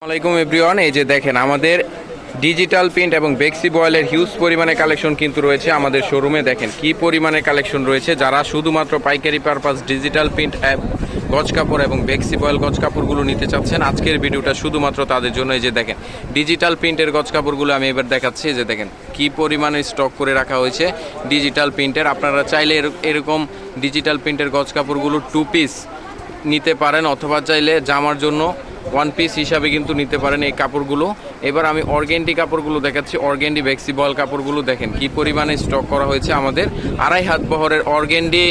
আসসালামাইকুম এভরিওয়ান, এই যে দেখেন, আমাদের ডিজিটাল প্রিন্ট এবং বেক্সি বয়েলের হিউজ পরিমাণে কালেকশন কিন্তু রয়েছে আমাদের শোরুমে দেখেন, কি পরিমাণে কালেকশন রয়েছে, যারা শুধুমাত্র পাইকারি পারপাস ডিজিটাল প্রিন্ট অ্যাপ গজ কাপড় এবং বেক্সি বয়েল গজ কাপড়গুলো নিতে চাচ্ছেন, আজকের ভিডিওটা শুধুমাত্র তাদের জন্য। এই যে দেখেন ডিজিটাল প্রিন্টের গজ কাপড়গুলো আমি এবার দেখাচ্ছি। যে দেখেন, কি পরিমাণে স্টক করে রাখা হয়েছে ডিজিটাল প্রিন্টের আপনারা চাইলে এর- এরকম ডিজিটাল প্রিন্টের গজ কাপড়গুলো টু পিস নিতে পারেন, অথবা চাইলে জামার জন্য ওয়ান পিস হিসাবে কিন্তু নিতে পারেন এই কাপড়গুলো। এবার আমি অর্গেন্ডি কাপড়গুলো দেখাচ্ছি, অর্গেন্ডি বেক্সি বল কাপড়গুলো দেখেন কি পরিমাণে স্টক করা হয়েছে আমাদের। আড়াই হাত বহরের অর্গেন্ডি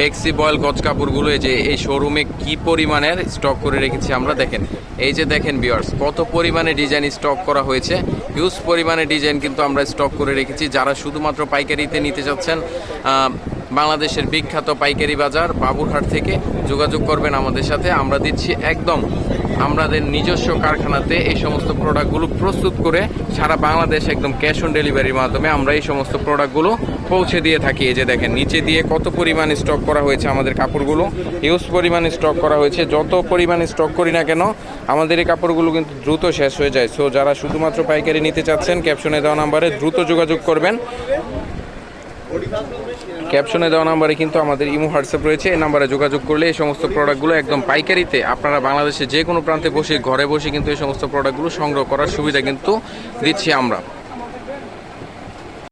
বেক্সি বয়েল গজ কাপড়গুলো, এই যে এই শোরুমে কি পরিমাণের স্টক করে রেখেছি আমরা দেখেন। এই যে দেখেন বিয়ার্স কত পরিমাণে ডিজাইন স্টক করা হয়েছে। হিউজ পরিমাণে ডিজাইন কিন্তু আমরা স্টক করে রেখেছি। যারা শুধুমাত্র পাইকারিতে নিতে চাচ্ছেন বাংলাদেশের বিখ্যাত পাইকারি বাজার বাবুরহাট থেকে যোগাযোগ করবেন আমাদের সাথে। আমরা দিচ্ছি একদম আমাদের নিজস্ব কারখানাতে এই সমস্ত প্রোডাক্টগুলো প্রস্তুত করে সারা বাংলাদেশ একদম ক্যাশ অন ডেলিভারির মাধ্যমে আমরা এই সমস্ত প্রোডাক্টগুলো পৌঁছে দিয়ে থাকি। এই যে দেখেন, নিচে দিয়ে কত পরিমাণে স্টক করা হয়েছে আমাদের কাপড়গুলো। হিউজ পরিমাণে স্টক করা হয়েছে। যত পরিমাণে স্টক করি না কেন, আমাদের এই কাপড়গুলো কিন্তু দ্রুত শেষ হয়ে যায়। সো যারা শুধুমাত্র পাইকারি নিতে চাচ্ছেন ক্যাপশনে দেওয়া নাম্বারে দ্রুত যোগাযোগ করবেন। ক্যাপশনে দেওয়া নাম্বারে কিন্তু আমাদের ইমো, হোয়াটসঅ্যাপ রয়েছে। এই নাম্বারে যোগাযোগ করলে এই সমস্ত প্রোডাক্টগুলো একদম পাইকারিতে আপনারা বাংলাদেশে যে কোনো প্রান্তে বসে, ঘরে বসে কিন্তু এই সমস্ত প্রোডাক্টগুলো সংগ্রহ করার সুবিধা কিন্তু দিচ্ছি আমরা।